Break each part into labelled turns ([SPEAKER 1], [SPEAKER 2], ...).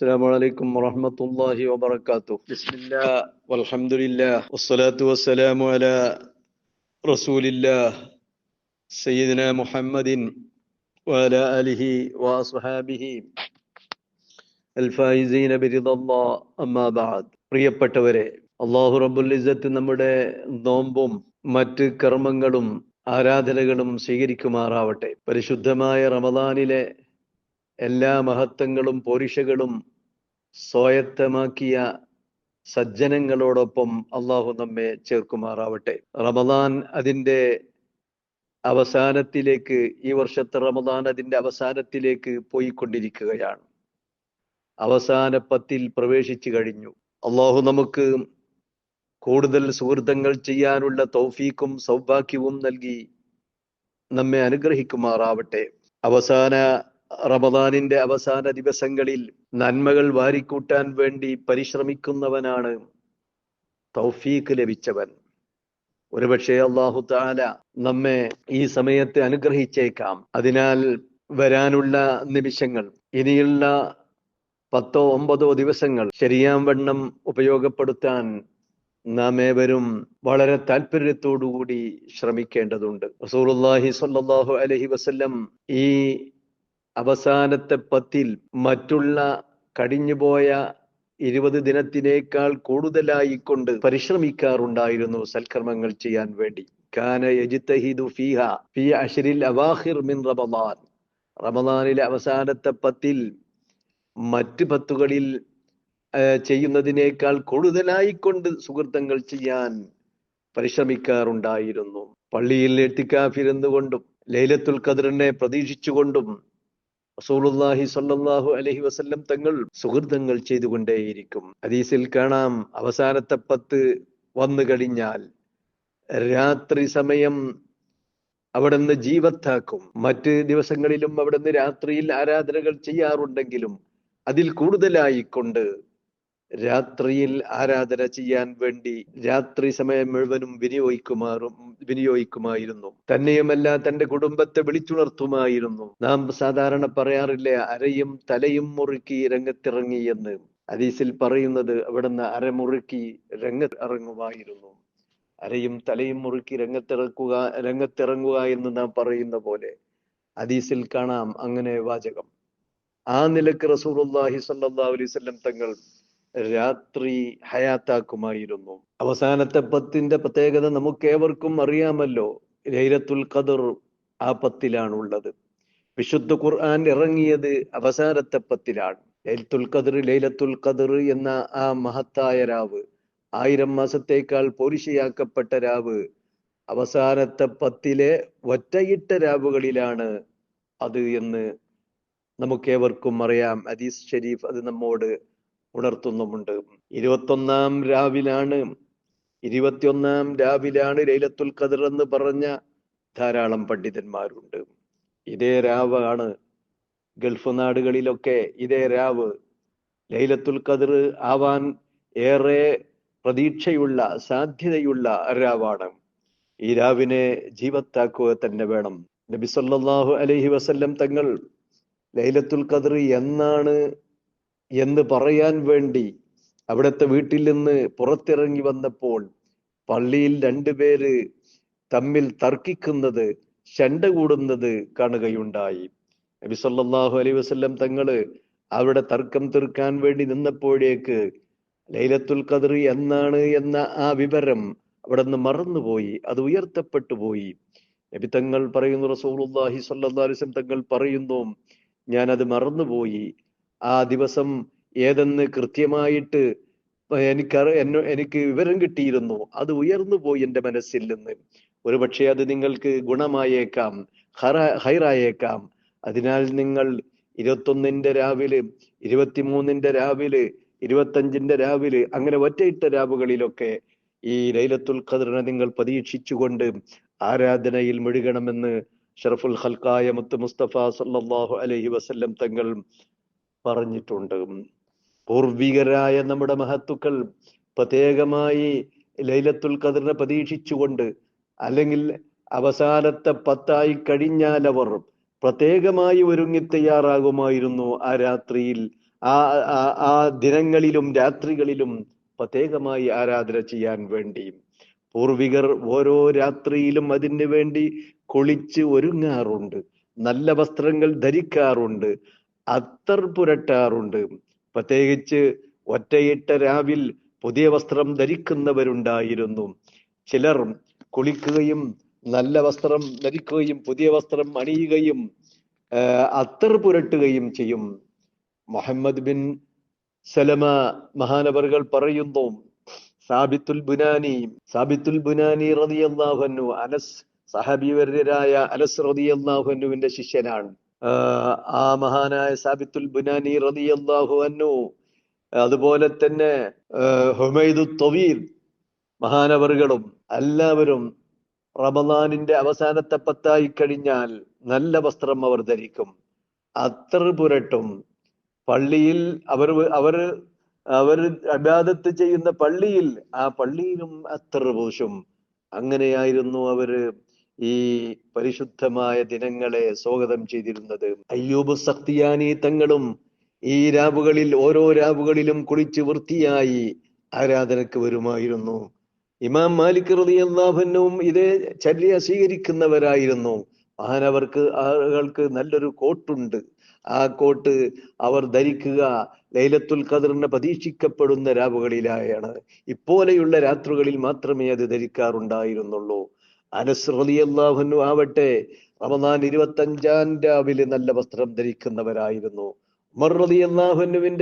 [SPEAKER 1] السلام عليكم ورحمة الله وبركاته بسم الله والحمد لله والصلاة والسلام على رسول الله سيدنا محمد وعلى آله وأصحابه الفائزين برضا الله أما بعد പ്രിയപ്പെട്ടവരെ അള്ളാഹു റബ്ബുൽ ഇസ്സത്ത് നമ്മുടെ നോമ്പും മറ്റ് കർമ്മങ്ങളും ആരാധനകളും സ്വീകരിക്കുമാറാവട്ടെ പരിശുദ്ധമായ റമദാനിലെ എല്ലാ മഹത്വങ്ങളും പോരിഷകളും സ്വായത്തമാക്കിയ സജ്ജനങ്ങളോടൊപ്പം അള്ളാഹു നമ്മെ ചേർക്കുമാറാവട്ടെ. റമദാൻ അതിന്റെ അവസാനത്തിലേക്ക് ഈ വർഷത്തെ റമദാൻ അതിന്റെ അവസാനത്തിലേക്ക് പോയിക്കൊണ്ടിരിക്കുകയാണ്. അവസാന പത്തിൽ പ്രവേശിച്ചു കഴിഞ്ഞു. അള്ളാഹു നമുക്ക് കൂടുതൽ സുഹൃത്തങ്ങൾ ചെയ്യാനുള്ള തൗഫീക്കും സൗഭാഗ്യവും നൽകി നമ്മെ അനുഗ്രഹിക്കുമാറാവട്ടെ. അവസാന റമദാനിന്റെ അവസാന ദിവസങ്ങളിൽ നന്മകൾ വാരിക്കൂട്ടാൻ വേണ്ടി പരിശ്രമിക്കുന്നവനാണ് തൗഫീക്ക് ലഭിച്ചവൻ. ഒരുപക്ഷെ അള്ളാഹു താല നമ്മെ ഈ സമയത്ത് അനുഗ്രഹിച്ചേക്കാം. അതിനാൽ വരാനുള്ള നിമിഷങ്ങൾ ഇനിയുള്ള പത്തോ ഒമ്പതോ ദിവസങ്ങൾ ശരിയാം വണ്ണം ഉപയോഗപ്പെടുത്താൻ നാം ഏവരും വളരെ താല്പര്യത്തോടുകൂടി ശ്രമിക്കേണ്ടതുണ്ട്. റസൂലുള്ളാഹി സ്വല്ലല്ലാഹു അലൈഹി വസല്ലം ഈ അവസാനത്തെ പത്തിൽ മറ്റുള്ള കടിഞ്ഞുപോയ ഇരുപത് ദിനത്തിനേക്കാൾ കൂടുതലായി കൊണ്ട് പരിശ്രമിക്കാറുണ്ടായിരുന്നു സൽക്കർമ്മങ്ങൾ ചെയ്യാൻ വേണ്ടി. കാന ഫീഹ ഫീ അവാഹിർ മിൻ റമദാൻ. റമദാനിലെ അവസാനത്തെ പത്തിൽ മറ്റ് പത്തുകളിൽ ചെയ്യുന്നതിനേക്കാൾ കൂടുതലായി കൊണ്ട് സുഹൃത്തങ്ങൾ ചെയ്യാൻ പരിശ്രമിക്കാറുണ്ടായിരുന്നു. പള്ളിയിൽ എത്തിക്കാഫിരുന്നുകൊണ്ടും ലൈലത്തുൽ ഖദറിനെ പ്രതീക്ഷിച്ചുകൊണ്ടും റസൂലുള്ളാഹി സ്വല്ലല്ലാഹു അലൈഹി വസല്ലം തങ്ങൾ സുഹൃതങ്ങൾ ചെയ്തുകൊണ്ടേയിരിക്കും. ഹദീസിൽ കാണാം അവസാനത്തെ പത്ത് വന്നു കഴിഞ്ഞാൽ രാത്രി സമയം അവിടുന്ന് ജീവത്താക്കും. മറ്റ് ദിവസങ്ങളിലും അവിടുന്ന് രാത്രിയിൽ ആരാധനകൾ ചെയ്യാറുണ്ടെങ്കിലും അതിൽ കൂടുതലായി കൊണ്ട് രാത്രിയിൽ ആരാധന ചെയ്യാൻ വേണ്ടി രാത്രി സമയം മുഴുവനും വിനിയോഗിക്കുമാറും വിനിയോഗിക്കുമായിരുന്നു. തന്നെയുമല്ല തന്റെ കുടുംബത്തെ വിളിച്ചുണർത്തുമായിരുന്നു. നാം സാധാരണ പറയാറില്ലേ അരയും തലയും മുറുക്കി രംഗത്തിറങ്ങി എന്ന്. ഹദീസിൽ പറയുന്നത് അവിടുന്ന് അരമുറുക്കി രംഗത്ത് ഇറങ്ങുമായിരുന്നു. അരയും തലയും മുറുക്കി രംഗത്തിറക്കുക രംഗത്തിറങ്ങുക എന്ന് നാം പറയുന്ന പോലെ. ഹദീസിൽ കാണാം അങ്ങനെ വാചകം. ആ നിലയ്ക്ക് അള്ളാഹി അലൈഹി വസല്ലം തങ്ങൾ രാത്രി ഹയാത്താക്കുമായിരുന്നു. അവസാനത്തെ പത്തിന്റെ പ്രത്യേകത നമുക്കേവർക്കും അറിയാമല്ലോ. ലൈലത്തുൽ ഖദർ ആ പത്തിലാണുള്ളത്. വിശുദ്ധ ഖുർആൻ ഇറങ്ങിയത് അവസാനത്തെ പത്തിലാണ്. ലൈലത്തുൽ ഖദർ ലൈലത്തുൽ ഖദർ എന്ന ആ മഹത്തായ രാവ് ആയിരം മാസത്തേക്കാൾ പോരിശയാക്കപ്പെട്ട രാവ് അവസാനത്തെ പത്തിലെ ഒറ്റയിട്ട രാവുകളിലാണ് അത് എന്ന് നമുക്കേവർക്കും അറിയാം. അദീസ് ഷെരീഫ് അത് നമ്മോട് ഉണർത്തുന്നുമുണ്ട്. ഇരുപത്തൊന്നാം രാവിലാണ് ഇരുപത്തിയൊന്നാം രാവിലാണ് ലൈലത്തുൽ ഖദർ എന്ന് പറഞ്ഞ ധാരാളം പണ്ഡിതന്മാരുണ്ട്. ഇതേ രാവാണ്. ഗൾഫ് നാടുകളിലൊക്കെ ഇതേ രാവ് ലൈലത്തുൽ ഖദർ ആവാൻ ഏറെ പ്രതീക്ഷയുള്ള സാധ്യതയുള്ള രാവാണ്. ഈ രാവിനെ ജീവത്താക്കുക തന്നെ വേണം. നബി സല്ലല്ലാഹു അലൈഹി വസല്ലം തങ്ങൾ ലൈലത്തുൽ ഖദർ എന്നാണ് എന്ന് പറയാൻ വേണ്ടി അവിടുത്തെ വീട്ടിൽ നിന്ന് പുറത്തിറങ്ങി വന്നപ്പോൾ പള്ളിയിൽ രണ്ടുപേര് തമ്മിൽ തർക്കിക്കുന്നത് ശണ്ട കൂടുന്നത് കാണുകയുണ്ടായി. നബി സല്ലല്ലാഹു അലൈഹി വസല്ലം തങ്ങൾ അവിടെ തർക്കം തീർക്കാൻ വേണ്ടി നിന്നപ്പോഴേക്ക് ലൈലത്തുൽ ഖദർ എന്നാണ് എന്ന ആ വിവരം അവിടെ നിന്ന് മറന്നുപോയി അത് ഉയർത്തപ്പെട്ടു പോയി. നബി തങ്ങൾ പറയുന്നു റസൂലുള്ളാഹി സ്വല്ലല്ലാഹു അലൈഹി വസല്ലം തങ്ങൾ പറയുന്നു ഞാൻ അത് മറന്നുപോയി. ആ ദിവസം ഏതെന്ന് കൃത്യമായിട്ട് എനിക്ക് എനിക്ക് വിവരം കിട്ടിയിരുന്നു. അത് ഉയർന്നു പോയി എന്റെ മനസ്സിൽ നിന്ന്. ഒരുപക്ഷെ അത് നിങ്ങൾക്ക് ഗുണമായേക്കാം ഹറ ഹൈറായേക്കാം. അതിനാൽ നിങ്ങൾ ഇരുപത്തൊന്നിന്റെ രാവിലെ ഇരുപത്തിമൂന്നിന്റെ രാവിലെ ഇരുപത്തഞ്ചിന്റെ രാവിലെ അങ്ങനെ ഒറ്റയിട്ട രാവുകളിലൊക്കെ ഈ ലൈലത്തുൽ ഖദറിനെ നിങ്ങൾ പ്രതീക്ഷിച്ചുകൊണ്ട് ആരാധനയിൽ മുഴുകണമെന്ന് ഷറഫുൽ ഹൽക്കായ മുത്ത് മുസ്തഫ സല്ലാഹു അലഹി വസല്ലം തങ്ങൾ പറഞ്ഞിട്ടുണ്ട്. പൂർവികരായ നമ്മുടെ മഹത്തുക്കൾ പ്രത്യേകമായി ലൈലത്തുൽ ഖദറിനെ പ്രതീക്ഷിച്ചുകൊണ്ട് അല്ലെങ്കിൽ അവസാനത്തെ പത്തായി കഴിഞ്ഞാൽ അവർ പ്രത്യേകമായി ഒരുങ്ങി തയ്യാറാകുമായിരുന്നു ആ രാത്രിയിൽ. ആ ആ- ദിനങ്ങളിലും രാത്രികളിലും പ്രത്യേകമായി ആരാധന ചെയ്യാൻ വേണ്ടി. പൂർവികർ ഓരോ രാത്രിയിലും അതിനു വേണ്ടി കുളിച്ച് ഒരുങ്ങാറുണ്ട്. നല്ല വസ്ത്രങ്ങൾ ധരിക്കാറുണ്ട്. അത്തർ പുരട്ടാറുണ്ട്. പ്രത്യേകിച്ച് ഒറ്റയിട്ട രാവിൽ പുതിയ വസ്ത്രം ധരിക്കുന്നവരുണ്ടായിരുന്നു. ചിലർ കുളിക്കുകയും നല്ല വസ്ത്രം ധരിക്കുകയും പുതിയ വസ്ത്രം അണിയുകയും അത്തർ പുരട്ടുകയും ചെയ്യും. മുഹമ്മദ് ബിൻ സലമ മഹാനവറുകൾ പറയുന്നു സാബിത്തുൽ ബുനാനി സാബിത്തുൽ ബുനാനി റളിയല്ലാഹു അൻഹു അനസ് സഹബിവര്യരായ അനസ് റളിയല്ലാഹു അൻഹുവിന്റെ ശിഷ്യനാണ്. ആ, മഹാനായ സാബിത്തുൽ ബുനാനി റളിയല്ലാഹു അന്നു അതുപോലെ തന്നെ ഹുമൈദു തൊവീൽ മഹാനവറുകളും എല്ലാവരും റമദാനിന്റെ അവസാനത്തെ പത്തായി കഴിഞ്ഞാൽ നല്ല വസ്ത്രം അവർ ധരിക്കും. അത്ര പുരട്ടും. പള്ളിയിൽ അവർ അവർ അവർ അബാദത്ത് ചെയ്യുന്ന പള്ളിയിൽ ആ പള്ളിയിലും അത്ര പൂശും. അങ്ങനെയായിരുന്നു അവർ ഈ പരിശുദ്ധമായ ദിനങ്ങളെ സ്വാഗതം ചെയ്തിരുന്നത്. അയ്യൂബ് സഖ്തിയാനി തങ്ങളും ഈ രാവുകളിൽ ഓരോ രാവുകളിലും കുളിച്ച് വൃത്തിയായി ആരാധനക്ക് വരുമായിരുന്നു. ഇമാം മാലിക് റളിയല്ലാഹുവിനും ഇതേ ചര്യ സ്വീകരിക്കുന്നവരായിരുന്നു. മഹാനവർക്ക് ആളുകൾക്ക് നല്ലൊരു കോട്ടുണ്ട്. ആ കോട്ട് അവർ ധരിക്കുക ലൈലത്തുൽ ഖദറിനെ പ്രതീക്ഷിക്കപ്പെടുന്ന രാവുകളിലായാണ്. ഇപ്പോലെയുള്ള രാത്രികളിൽ മാത്രമേ അത് ധരിക്കാറുണ്ടായിരുന്നുള്ളൂ. അനസ് റളിയല്ലാഹുവിനു ആവട്ടെ റമദാൻ ഇരുപത്തഞ്ചാം രാവിലെ നല്ല വസ്ത്രം ധരിക്കുന്നവരായിരുന്നു. ഉമർ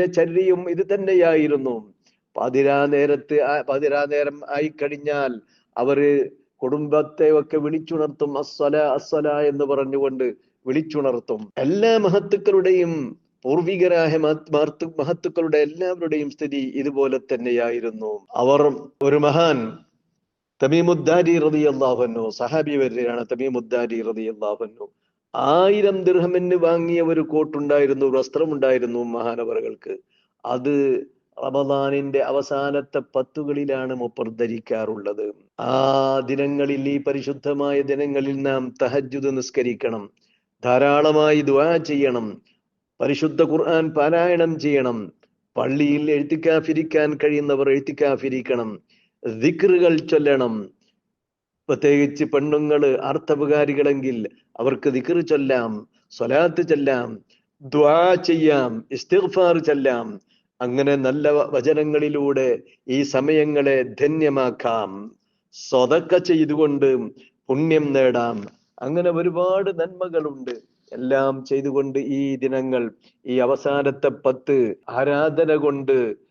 [SPEAKER 1] ചരിയും ഇത് തന്നെയായിരുന്നു. പതിരാ നേരത്ത് പതിരാ നേരം ആയിക്കഴിഞ്ഞാൽ അവർ കുടുംബത്തെ ഒക്കെ വിളിച്ചുണർത്തും അസ്വല അസ്വല എന്ന് പറഞ്ഞുകൊണ്ട് വിളിച്ചുണർത്തും. എല്ലാ മഹത്തുക്കളുടെയും പൂർവികരായ മഹത്തു- മഹത്തുക്കളുടെ എല്ലാവരുടെയും സ്ഥിതി ഇതുപോലെ തന്നെയായിരുന്നു. അവർ ഒരു മഹാൻ തമീമുദ്ദാരി റളിയല്ലാഹുഅൻഹു സഹാബി വരെയാണ് തമീമുദ്ദാരി റളിയല്ലാഹുഅൻഹു ആയിരം ദിർഹമിന് വാങ്ങിയ ഒരു കോട്ടുണ്ടായിരുന്നു വസ്ത്രമുണ്ടായിരുന്നു മഹാനവറുകൾക്ക്. അത് റമദാനിന്റെ അവസാനത്തെ പത്തുകളിലാണ് മുപ്പർ ധരിക്കാറുള്ളത്. ആ ദിനങ്ങളിൽ ഈ പരിശുദ്ധമായ ദിനങ്ങളിൽ നാം തഹജുദ് നിസ്കരിക്കണം ധാരാളമായി ദുആ ചെയ്യണം പരിശുദ്ധ ഖുർആൻ പാരായണം ചെയ്യണം പള്ളിയിൽ എഴുത്തിക്കാഫിരിക്കാൻ കഴിയുന്നവർ എഴുത്തിക്കാഫിരിക്കണം ദിക്റുകൾ ചൊല്ലണം. പ്രത്യേകിച്ച് പെണ്ണുങ്ങൾ അർത്ഥപകാരികളെങ്കിൽ അവർക്ക് ദിക്ർ ചൊല്ലാം സ്വലാത്ത് ചൊല്ലാം ദ്വാ ചെയ്യാം ഇസ്തിഗ്ഫാർ ചൊല്ലാം. അങ്ങനെ നല്ല വചനങ്ങളിലൂടെ ഈ സമയങ്ങളെ ധന്യമാക്കാം. സ്വതക്ക ചെയ്തുകൊണ്ട് പുണ്യം നേടാം. അങ്ങനെ ഒരുപാട് നന്മകളുണ്ട്. എല്ലാം ചെയ്തുകൊണ്ട് ഈ ദിനങ്ങൾ ഈ അവസാനത്തെ പത്ത് ആരാധന കൊണ്ട്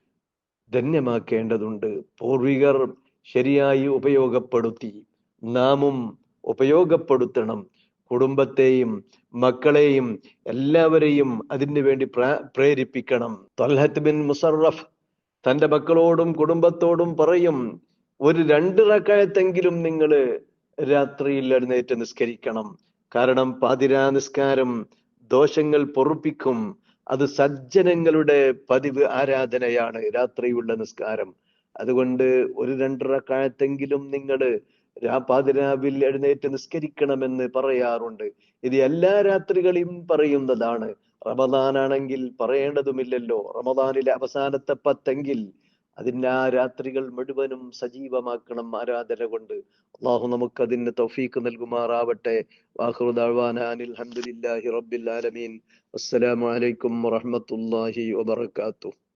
[SPEAKER 1] ധന്യമാക്കേണ്ടതുണ്ട്. പൂർവികർ ശരിയായി ഉപയോഗപ്പെടുത്തി. നാമും ഉപയോഗപ്പെടുത്തണം. കുടുംബത്തെയും മക്കളെയും എല്ലാവരെയും അതിനു വേണ്ടി പ്രാ- പ്രേരിപ്പിക്കണം. തൊൽഹത്ത് ബിൻ മുസറഫ് തന്റെ മക്കളോടും കുടുംബത്തോടും പറയും ഒരു രണ്ട് റക്കായത്തെങ്കിലും നിങ്ങൾ രാത്രിയിൽ എഴുന്നേറ്റ് നിസ്കരിക്കണം. കാരണം പാതിരാ നിസ്കാരം ദോഷങ്ങൾ പൊറുപ്പിക്കും. അത് സജ്ജനങ്ങളുടെ പതിവ് ആരാധനയാണ് രാത്രിയുള്ള നിസ്കാരം. അതുകൊണ്ട് ഒരു രണ്ടര കാലത്തെങ്കിലും നിങ്ങൾ പാതിരാവിൽ എഴുന്നേറ്റ് നിസ്കരിക്കണമെന്ന് പറയാറുണ്ട്. ഇത് എല്ലാ രാത്രികളിലും പറയുന്നതാണ്. റമദാനാണെങ്കിൽ പറയേണ്ടതുമില്ലല്ലോ. റമദാനിലെ അവസാനത്തെ പത്തെങ്കിൽ അതിന്റെ ആ രാത്രികൾ മുഴുവനും സജീവമാക്കണം ആരാധന കൊണ്ട് അള്ളാഹു നമുക്ക് അതിന് തൗഫീക്ക് നൽകുമാറാവട്ടെ. അനിൽ റബ്ബിൽ ആലമീൻ. അസ്സലാമു വറഹ്മത്തുള്ളാഹി വബറകാതുഹു.